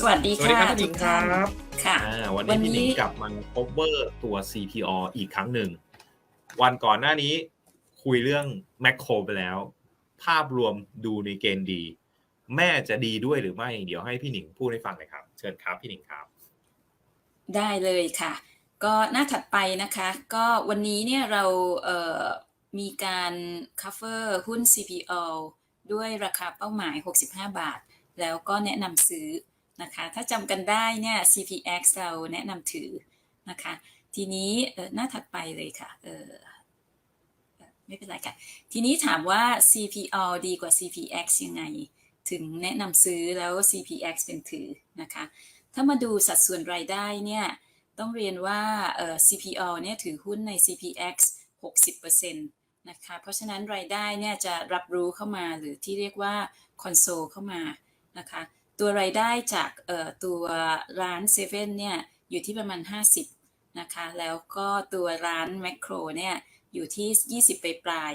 สวัสดีสวัสดีค่ะครับพี่หนิทุงกคท่ารันบค่ะ อ่าวันวันี้นพี่หนิงนี้กลับมา cover ตัว CPO อีกครั้งหนึ่ง วันก่อนหน้านี้คุยเรื่องแมคโครไปแล้ว ภาพรวมดูในเกณฑ์ดี แม่จะดีด้วยหรือไม่ เดี๋ยวให้พี่หนิงพูดให้ฟังเลยครับ เชิญครับพี่หนิงครับ ได้เลยค่ะ ก็หน้าถัดไปนะคะ ก็วันนี้เนี่ยเราเอ่อมีการ cover หุ้น CPO ด้วยราคาเป้าหมาย 65 บาท แล้วก็แนะนำซื้อ นะคะ ถ้าจำกันได้เนี่ย CPX เราแนะนำถือนะคะ ทีนี้หน้าถัดไปเลยค่ะไม่เป็นไรค่ะ ทีนี้ถามว่า CPO ดีกว่า CPX ยังไง ถึงแนะนำซื้อแล้ว CPX เป็นถือนะคะ ถ้ามาดูสัดส่วนรายได้เนี่ย ต้องเรียนว่า CPO เนี่ยถือหุ้นใน CPX 60%นะคะ เพราะฉะนั้นรายได้เนี่ยจะรับรู้เข้ามาหรือที่เรียกว่าคอนโซลเข้ามานะคะ ตัวรายได้จากตัวร้านเซเว่นเนี่ยอยู่ที่ประมาณ 50นะคะแล้วก็ตัวร้านแมคโครเนี่ยอยู่ที่ 20 ไปปลาย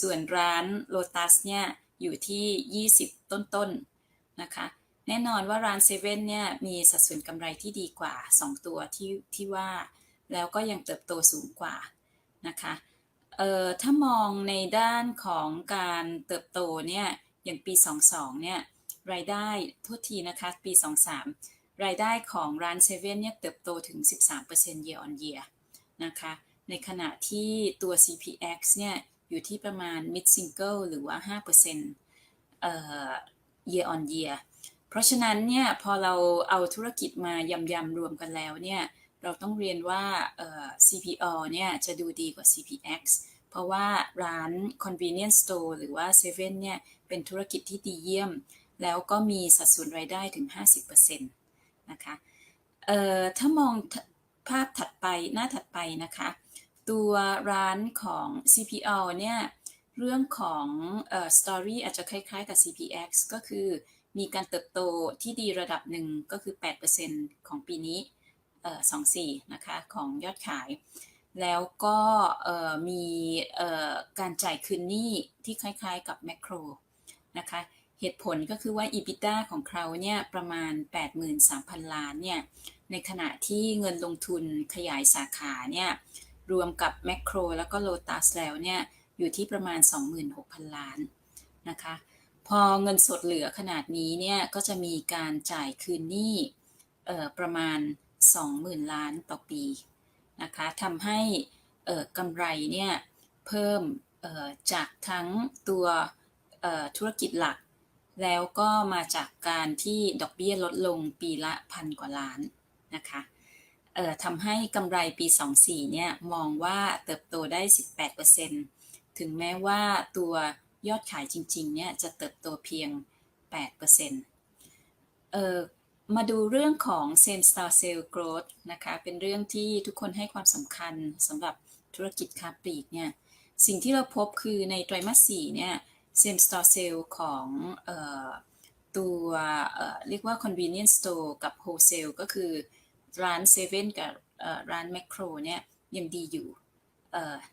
ส่วนร้านโลตัสเนี่ยอยู่ที่ 20 ต้นๆนะคะแน่นอนว่าร้านเซเว่นเนี่ยมีสัดส่วนกำไรที่ดีกว่า 2 ตัวที่ที่ว่า แล้วก็ยังเติบโตสูงกว่านะคะเอ่อถ้ามองในด้านของการเติบโตเนี่ยอย่างปี 22เนี่ย รายได้โทษทีนะคะ ปี 23 รายได้ของร้านเซเว่นเนี่ยเติบโตถึง 13% year on year นะคะ ในขณะที่ตัว CPX เนี่ยอยู่ที่ประมาณ mid single หรือว่า5%เอ่อ year on year เพราะฉะนั้นเนี่ยพอเราเอาธุรกิจมายำยำรวมกันแล้วเนี่ยเราต้องเรียนว่า CPO เนี่ยจะดูดีกว่า CPX เพราะว่าร้าน convenience store หรือว่า 7 เนี่ยเป็นธุรกิจที่ดีเยี่ยม แล้วก็มีสัดส่วนรายได้ถึง 50%นะคะเอ่อถ้ามองภาพถัดไปหน้าถัดไปนะคะ ตัวร้านของ CPO เนี่ยเรื่องของเอ่อ story อาจจะคล้ายๆกับ CPX ก็คือมีการเติบโตที่ดีระดับหนึ่งก็คือ 8%ของปีนี้เอ่อ24 นะคะ ของยอดขาย แล้วก็เอ่อมีเอ่อการจ่ายคืนหนี้ที่คล้ายๆกับแมคโครนะคะ เหตุผลก็คือว่า EBITDA ของเขาเนี่ยประมาณ 83,000 ล้านเนี่ยในขณะที่เงินลงทุนขยายสาขาเนี่ยรวมกับแมคโครแล้วก็โลตัสแล้วเนี่ยอยู่ที่ประมาณ 26,000 ล้านนะคะพอเงินสดเหลือขนาดนี้เนี่ยก็จะมีการจ่ายคืนหนี้เอ่อประมาณ 20,000 ล้านต่อปีนะคะทำให้กำไรเนี่ยเพิ่มจากทั้งตัวธุรกิจหลัก แล้วก็มาจากการที่ดอกเบี้ยลดลงปีละพันกว่าล้านนะคะเอ่อทำให้กำไรปี 24 เนี่ย มองว่าเติบโตได้ 18%ถึงแม้ว่าตัวยอดขายจริง ๆ เนี่ย จะเติบโตเพียง 8%เอ่อมาดูเรื่องของ same store sale growth นะคะ เป็นเรื่องที่ทุกคนให้ความสำคัญสำหรับธุรกิจค้าปลีกเนี่ย สิ่งที่เราพบคือในไตรมาส 4 เนี่ย same store sale ของออตัวเเรียกว่า convenience store กับ wholesale ก็คือร้าน7กับเอ่อร้าน macro เนี่ยยังดีอยู่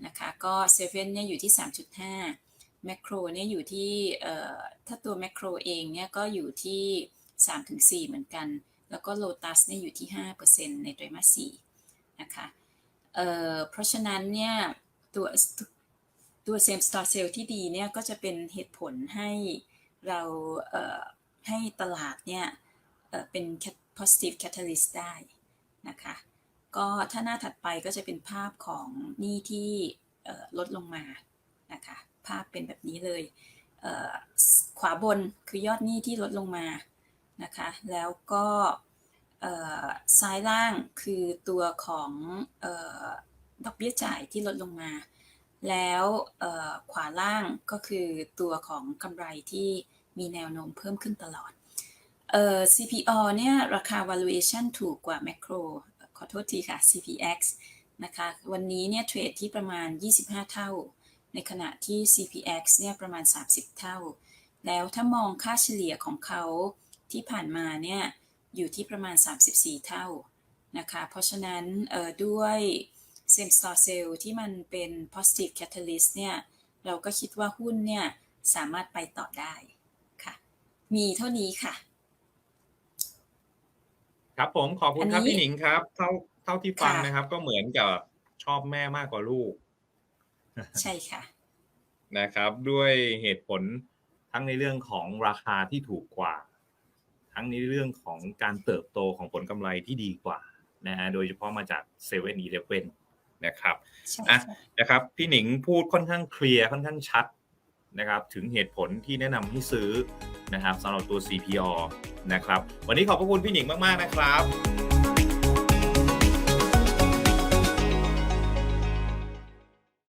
นะคะก็7เว่นเนี่ยอยู่ที่ 3.5แมคโครเนี่ยอยู่ที่ถ้าตัวแมคโครเองเนี่ยก็อยู่ที่ 3-4 เหมือนกัน แล้วก็โลตัสเนี่ยอยู่ที่ 5%ในไตรมาส4นะคะเเพราะฉะนั้นเนี่ยตัว ตัว same store sale ที่ดีเนี่ยก็จะเป็นเหตุผลให้เราเให้ตลาดเนี่ยเเป็น positive catalyst ได้นะคะ ก็ถ้าหน้าถัดไปก็จะเป็นภาพของหนี้ที่ลดลงมานะคะ ภาพเป็นแบบนี้เลยเขวาบนคือยอดหนี้ที่ลดลงมานะคะ แล้วก็ซ้ายล่างคือตัวของออดอกเบี้ยจ่ายที่ลดลงมา แล้วขวาล่างก็คือตัวของกำไรที่มีแนวโน้มเพิ่มขึ้นตลอดเอ่อ CPO เนี่ยราคา valuation ถูกกว่า macro ขอโทษทีค่ะ CPX นะคะวันนี้เนี่ยเทรดที่ประมาณ 25 เท่า ในขณะที่ CPX เนี่ยประมาณ 30 เท่า แล้วถ้ามองค่าเฉลี่ยของเขาที่ผ่านมาเนี่ยอยู่ที่ประมาณ 34 เท่านะคะเพราะฉะนั้นด้วย เอ่อด้วย same store sale ที่มันเป็น positive catalyst เนี่ย เราก็คิดว่าหุ้นเนี่ย สามารถไปต่อได้ค่ะ มีเท่านี้ค่ะ ครับผมขอบคุณครับอันนี้พี่หนิงครับ เท่าเท่าที่ฟังค่ะนะครับ ก็เหมือนกับชอบแม่มากกว่าลูก ใช่ค่ะ นะครับ ด้วยเหตุผลทั้งในเรื่องของราคาที่ถูกกว่า ทั้งในเรื่องของการเติบโตของผลกำไรที่ดีกว่านะฮะโดยเฉพาะมาจากเซเว่นอีเลฟเว่น นะครับใช่อะค่ะนะครับ พี่หนิงพูดค่อนข้างเคลียร์ค่อนข้างชัดนะครับถึงเหตุผลที่แนะนำให้ซื้อนะครับสำหรับตัว CPO นะครับ วันนี้ขอบพระคุณพี่หนิงมาก ๆ นะครับ